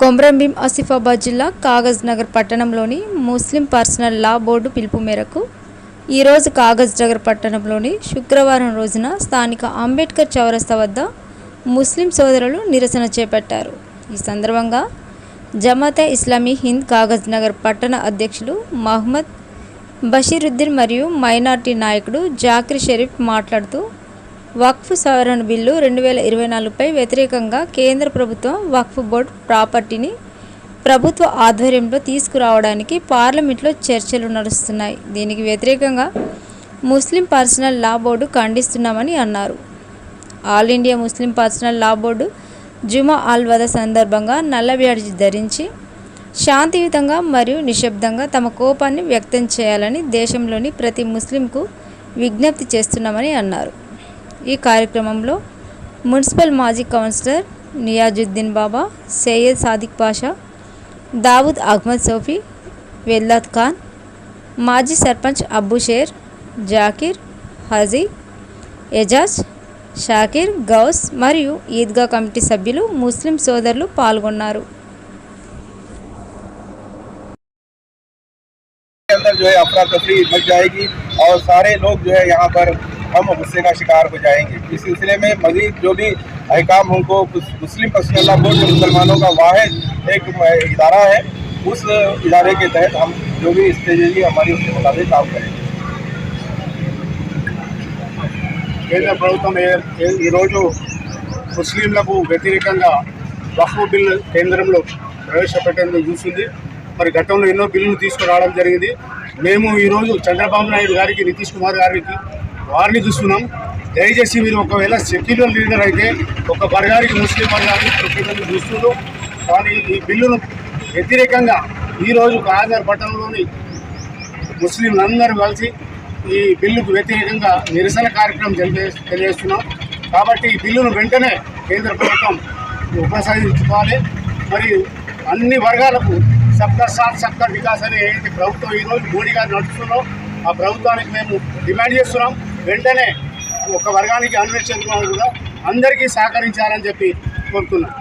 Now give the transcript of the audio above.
కొమ్రంభీం ఆసిఫాబాద్ జిల్లా కాగజ్ నగర్ పట్టణంలోని ముస్లిం personal law board పిలుపు మేరకు ఈరోజు కాగజ్ నగర్ పట్టణంలోని శుక్రవారం రోజున స్థానిక అంబేద్కర్ చౌరస్తా వద్ద ముస్లిం సోదరులు నిరసన చేపట్టారు. ఈ సందర్భంగా జమాతే ఇస్లామీ హింద్ కాగజ్ నగర్ పట్టణ అధ్యక్షులు మహమ్మద్ బషీరుద్దీన్ మరియు మైనార్టీ నాయకుడు జాకిర్ షరీఫ్ మాట్లాడుతూ వక్ఫ్ సవరణ బిల్లు రెండు వేల ఇరవై నాలుగుపై వ్యతిరేకంగా కేంద్ర ప్రభుత్వం వక్ఫ్ బోర్డు ప్రాపర్టీని ప్రభుత్వ ఆధ్వర్యంలో తీసుకురావడానికి పార్లమెంట్లో చర్చలు నడుస్తున్నాయి. దీనికి వ్యతిరేకంగా ముస్లిం పర్సనల్ లా బోర్డు ఖండిస్తున్నామని అన్నారు. All India Muslim personal law board Juma al Vida సందర్భంగా నల్ల బ్యాడ్జి ధరించి శాంతియుతంగా మరియు నిశ్శబ్దంగా తమ కోపాన్ని వ్యక్తం చేయాలని దేశంలోని ప్రతి ముస్లింకు విజ్ఞప్తి చేస్తున్నామని అన్నారు. ఈ కార్యక్రమంలో మున్సిపల్ మాజీ కౌన్సిలర్ నియాజుద్దీన్ బాబా సయ్యద్ సాదిక్ పాషా దావుద్ అహ్మద్ సోఫీ వెల్లాద్ ఖాన్ మాజీ సర్పంచ్ అబ్బు షేర్ జాకిర్ హజీ ఎజాజ్ షాకిర్ గౌస్ మరియు ఈద్గా కమిటీ సభ్యులు ముస్లిం సోదరులు పాల్గొన్నారు के अंदर जो है अफरा तफरी मच जाएगी और सारे लोग जो है यहाँ पर हम गुस्से का शिकार हो जाएंगे इस सिलसिले में मजीद जो भी अहकाम उनको मुस्लिम पर्सनल लॉ बोर्ड जो मुसलमानों का वाहिद एक इदारा है उस इदारे के तहत हम जो भी स्ट्रेटजी हमारी उसके मुताबिक काम करेंगे కేంద్ర ప్రభుత్వం ఏ- ఏ- ఈరోజు ముస్లింలకు వ్యతిరేకంగా వక్ఫ్ బిల్లు కేంద్రంలో ప్రవేశపెట్టేందుకు చూసింది మరి గతంలో ఎన్నో బిల్లులు తీసుకురావడం జరిగింది మేము ఈరోజు చంద్రబాబు నాయుడు గారికి నితీష్ కుమార్ గారికి వారిని చూస్తున్నాం. దయచేసి మీరు ఒకవేళ సెక్యులర్ లీడర్ అయితే ఒక వర్గానికి ముస్లిం వర్గానికి ప్రతి చూస్తున్నారు కానీ ఈ బిల్లును వ్యతిరేకంగా ఈరోజు కాగర్ పట్టణంలోని ముస్లింలందరూ కలిసి ఈ బిల్లుకు వ్యతిరేకంగా నిరసన కార్యక్రమం తెలిపే తెలియజేస్తున్నాం. కాబట్టి ఈ బిల్లును వెంటనే కేంద్ర ప్రభుత్వం ఉపసంహరించుకోవాలి. మరియు అన్ని వర్గాలకు సబ్కా సాత్ సబ్కా వికాస్ అనే ఏదైతే ప్రభుత్వం ఈరోజు మోడీ గారు నడుస్తుందో ఆ ప్రభుత్వానికి మేము డిమాండ్ చేస్తున్నాం. వెంటనే ఒక వర్గానికి అన్వేషించడం కూడా అందరికీ సహకరించాలని చెప్పి కోరుతున్నాను.